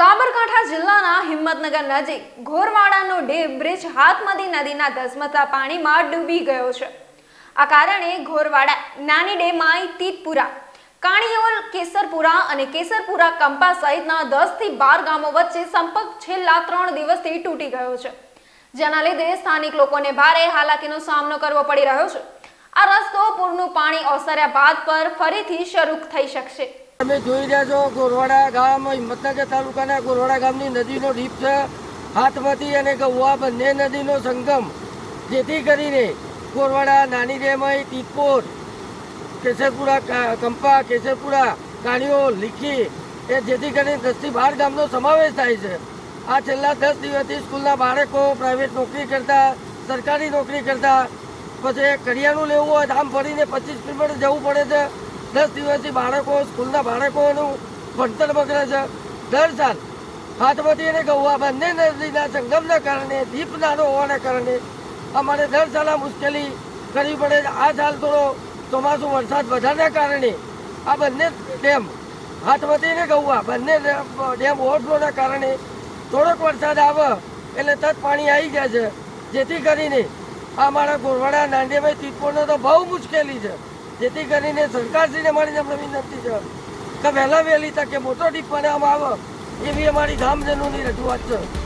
સાબરકાંઠા જિલ્લાના હિંમતનગર નજીક ઘોરવાડાનો dam bridge હાથમતી નદીના ધસમતા પાણીમાં ડૂબી ગયો છે. આ કારણે ઘોરવાડા નાની ડેમાઈ, તીતપુરા કાણીયોલ કેસરપુરા અને કેસરપુરા કંપા સહિતના દસથી બાર ગામો વચ્ચે સંપર્ક છેલ્લા ત્રણ દિવસથી તૂટી ગયો છે. જેના લીધે સ્થાનિક લોકોને ભારે હાલાકીનો સામનો કરવો પડી રહ્યો છે. આ રસ્તો પૂરનું પાણી ઓસર્યા બાદ પર ફરીથી શરૂ થઈ શકશે. તમે જોઈ રહ્યા છો, ગોરવાડા ગામ, હિંમતનગર તાલુકાના ગોરવાડા ગામની નદીનો ડીપ છે. હાથમતી અને ગૌવા બંને નદીનો સંગમ. જેથી કરીને ગોરવાડા નાની રેમય તીતપોર કેસરપુરા કંપા, કેસરપુરા કાણીઓ લીખી એ જેથી કરીને દસથી બાર ગામનો સમાવેશ થાય છે. આ છેલ્લા દસ દિવસથી સ્કૂલના બાળકો પ્રાઇવેટ નોકરી કરતા, સરકારી નોકરી કરતા, પછી કરિયાણું લેવું હોય આમ ફરીને પચીસ કિલોમીટર જવું પડે છે. દસ દિવસથી બાળકો, સ્કૂલના બાળકોનું ભણતર બગડે છે. દર સાલ હાથમતી અને ગૌવા બંને નદીના સંગમના કારણે દીપ નાનો હોવાના કારણે અમારે દર સાલ આ મુશ્કેલી કરવી પડે છે. આ સાલ થોડો ચોમાસું, વરસાદ વધારના કારણે આ બંને ડેમ હાથમતી અને ગૌવા બંને ડેમ ઓવરફ્લોના કારણે થોડોક વરસાદ આવે એટલે તત પાણી આવી જાય છે. જેથી કરીને આ અમારા ગોરવાડા, નાંદેભાઈ તીરપોરનો તો બહુ મુશ્કેલી છે. જેથી કરીને સરકારશ્રીને મારી અમને વિનંતી છે, કે વહેલા વહેલી તકે મોટો ડીપ બનાવવામાં આવે, એવી અમારી ગામજનોની રજૂઆત છે.